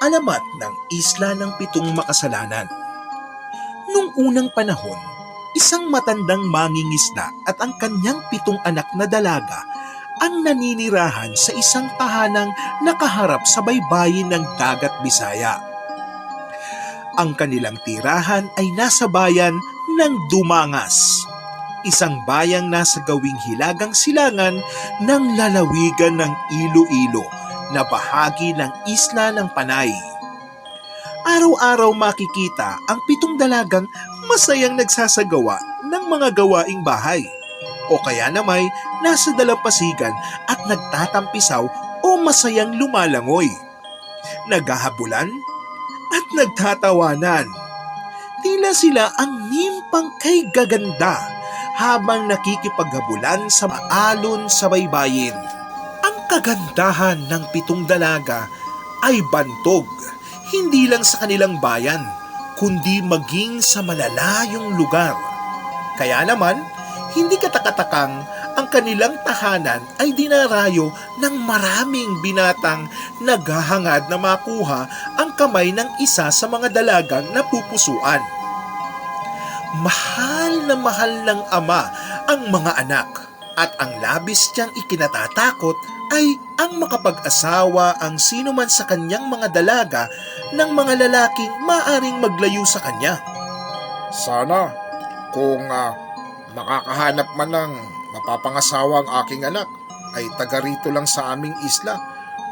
alamat ng Isla ng Pitong Makasalanan. Nung unang panahon, isang matandang mangingisda at ang kanyang pitong anak na dalaga ang naninirahan sa isang tahanang nakaharap sa baybayin ng Dagat Bisaya. Ang kanilang tirahan ay nasa bayan ng Dumangas, isang bayang nasa gawing hilagang silangan ng lalawigan ng Iloilo na bahagi ng isla ng Panay. Araw-araw makikita ang pitong dalagang masayang nagsasagawa ng mga gawaing bahay o kaya namay nasa dalampasigan at nagtatampisaw o masayang lumalangoy. Naghahabulan at nagtatawanan. Tila sila ang nimpang kay gaganda habang nakikipaghabulan sa maalon sa baybayin. Kagandahan ng pitong dalaga ay bantog, hindi lang sa kanilang bayan, kundi maging sa malalayong lugar. Kaya naman, hindi katakatakang ang kanilang tahanan ay dinarayo ng maraming binatang naghahangad na makuha ang kamay ng isa sa mga dalagang napupusuan. Mahal na mahal ng ama ang mga anak at ang labis niyang ikinatatakot ay ang makapag-asawa ang sino man sa kanyang mga dalaga ng mga lalaking maaring maglayo sa kanya. Sana kung ah, makakahanap man ng mapapangasawa ang aking anak ay taga rito lang sa aming isla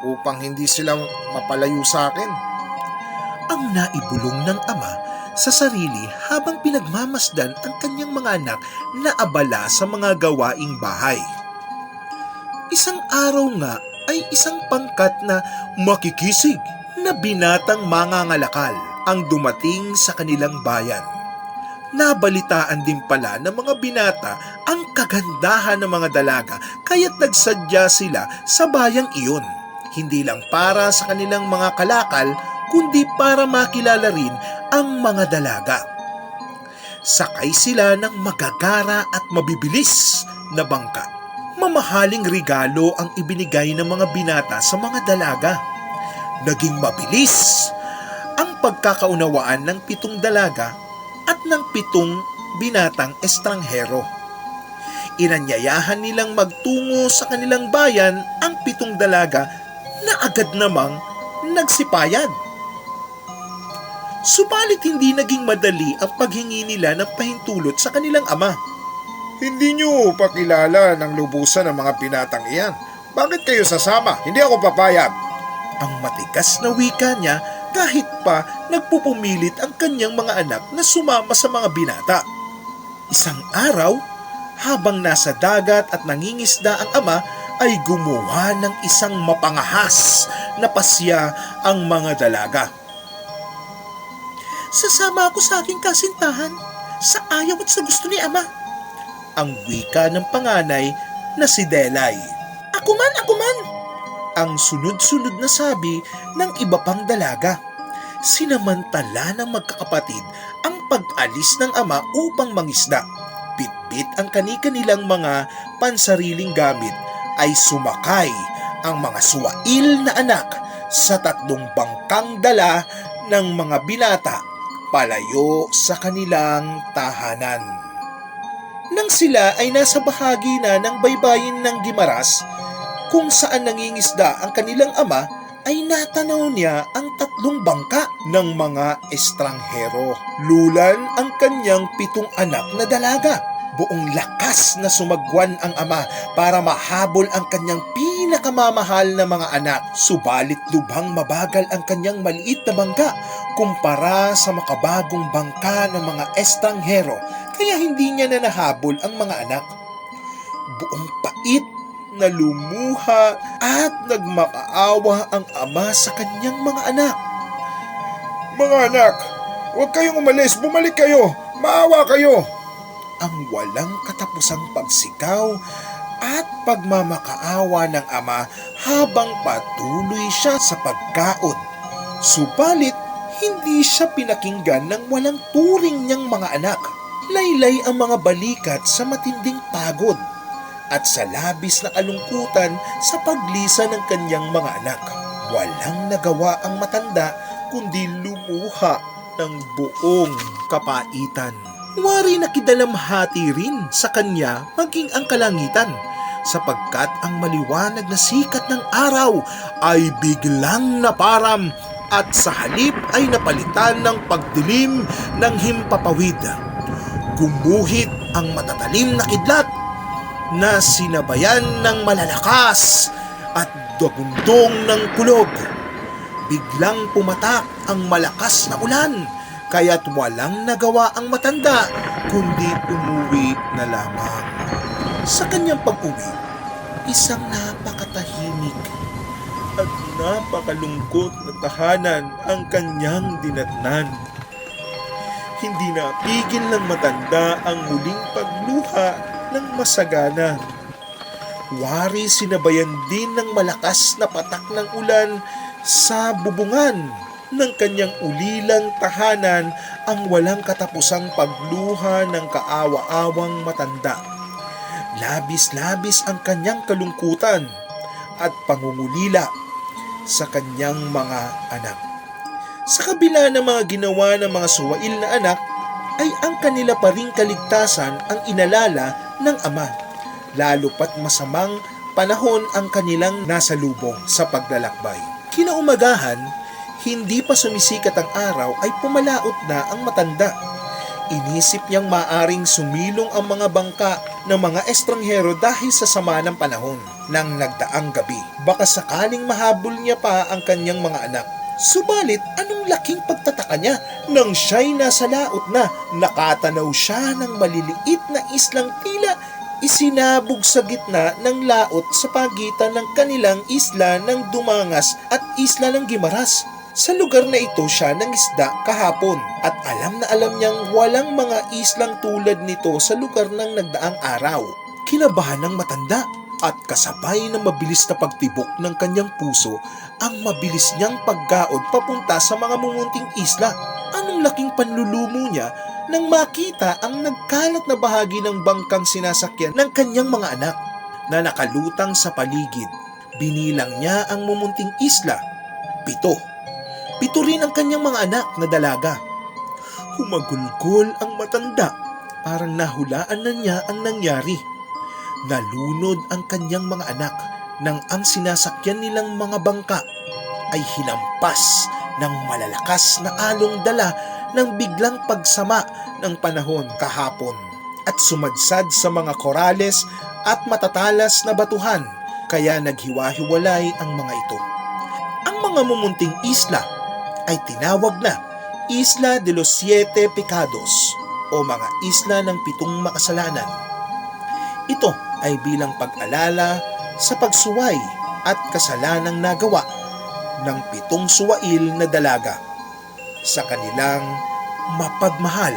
upang hindi sila mapalayo sa akin. ang naibulong ng ama sa sarili habang pinagmamasdan ang kanyang mga anak na abala sa mga gawaing bahay. Isang araw nga ay isang pangkat na makikisig na binatang mangangalakal ang dumating sa kanilang bayan. Nabalitaan din pala ng mga binata ang kagandahan ng mga dalaga kaya't nagsadya sila sa bayang iyon. Hindi lang para sa kanilang mga kalakal, kundi para makilala rin ang mga dalaga. Sakay sila ng magagara at mabibilis na bangka. Mamahaling regalo ang ibinigay ng mga binata sa mga dalaga. Naging mabilis ang pagkakaunawaan ng pitong dalaga at ng pitong binatang estranghero. Inanyayahan nilang magtungo sa kanilang bayan ang pitong dalaga na agad namang nagsipayad. Subalit hindi naging madali ang paghingi nila ng pahintulot sa kanilang ama. Hindi nyo pakilala ng lubusan ng mga binatang iyan. Bakit kayo sasama? Hindi ako papayag. Ang matigas na wika niya kahit pa nagpupumilit ang kanyang mga anak na sumama sa mga binata. Isang araw, habang nasa dagat at nangingisda ang ama, ay gumawa ng isang mapangahas na pasya ang mga dalaga. Sasama ako sa aking kasintahan sa ayaw at sa gusto ni ama. Ang wika ng panganay na si Delay. Ako man, ako man! Ang sunod-sunod na sabi ng iba pang dalaga. Sinamantala ng magkakapatid ang pag-alis ng ama upang mangisda. Bitbit ang kani-kanilang mga pansariling gamit ay sumakay ang mga suwail na anak sa tatlong bangkang dala ng mga binata palayo sa kanilang tahanan. Nang sila ay nasa bahagi na ng baybayin ng Gimaras, kung saan nangingisda ang kanilang ama, ay natanaw niya ang tatlong bangka ng mga estranghero. Lulan ang kanyang pitong anak na dalaga. Buong lakas na sumagwan ang ama para mahabol ang kanyang pinakamamahal na mga anak. Subalit lubhang mabagal ang kanyang maliit na bangka kumpara sa makabagong bangka ng mga estranghero kaya hindi niya na nahabol ang mga anak. Buong pait na lumuha at nagmakaawa ang ama sa kanyang mga anak. Mga anak, huwag kayong umalis. Bumalik kayo. Maawa kayo. Ang walang katapusang pagsigaw at pagmamakaawa ng ama habang patuloy siya sa pagkaon. Subalit, hindi siya pinakinggan ng walang turing niyang mga anak. Laylay ang mga balikat sa matinding pagod at sa labis na kalungkutan sa paglisa ng kanyang mga anak. Walang nagawa ang matanda kundi lumuha ng buong kapaitan. Wari nakidalamhati rin sa kanya maging ang kalangitan sapagkat ang maliwanag na sikat ng araw ay biglang naparam at sa halip ay napalitan ng pagdilim ng himpapawid. Gumuhit ang matatalim na kidlat na sinabayan ng malalakas at dagundong ng kulog. Biglang pumatak ang malakas na ulan, kaya't walang nagawa ang matanda, kundi umuwi na lamang. Sa kanyang pag-uwi, isang napakatahimik at napakalungkot na tahanan ang kanyang dinatnan. Hindi napigil ng matanda ang muling pagluha ng masagana. Wari sinabayan din ng malakas na patak ng ulan sa bubungan ng kanyang ulilang tahanan ang walang katapusang pagluha ng kaawa-awang matanda. Labis-labis ang kanyang kalungkutan at pangungulila sa kanyang mga anak. Sa kabila ng mga ginawa ng mga suwail na anak, ay ang kanila pa ring kaligtasan ang inalala ng ama. Lalo pat masamang panahon ang kanilang nasa lubong sa paglalakbay. Kinaumagahan, hindi pa sumisikat ang araw ay pumalaot na ang matanda. Inisip niyang maaring sumilong ang mga bangka ng mga estranghero dahil sa sama ng panahon ng nagdaang gabi. Baka sakaling mahabol niya pa ang kanyang mga anak. Subalit, anong laking pagtataka niya nang siya'y nasa laot na nakatanaw siya ng maliliit na islang tila isinabog sa gitna ng laot sa pagitan ng kanilang isla ng Dumangas at isla ng Gimaras. Sa lugar na ito siya ng isda kahapon at alam na alam niyang walang mga islang tulad nito sa lugar ng nagdaang araw. Kinabahan ng matanda at kasabay ng mabilis na pagtibok ng kanyang puso ang mabilis niyang paggaod papunta sa mga mumunting isla. Anong laking panlulumo niya nang makita ang nagkalat na bahagi ng bangkang sinasakyan ng kanyang mga anak na nakalutang sa paligid. Binilang niya ang mumunting isla. Pito. Pito rin ang kanyang mga anak na dalaga. Humagulgol ang matanda. Parang nahulaan na niya ang nangyari. Nalunod ang kanyang mga anak nang ang sinasakyan nilang mga bangka ay hinampas ng malalakas na along dala ng biglang pagsama ng panahon kahapon at sumadsad sa mga korales at matatalas na batuhan kaya naghiwa-hiwalay ang mga ito. Ang mga mumunting isla ay tinawag na Isla de los Siete Pecados o mga isla ng pitong makasalanan. Ito ay bilang pag-alala sa pagsuway at kasalanang nagawa ng pitong suwail na dalaga sa kanilang mapagmahal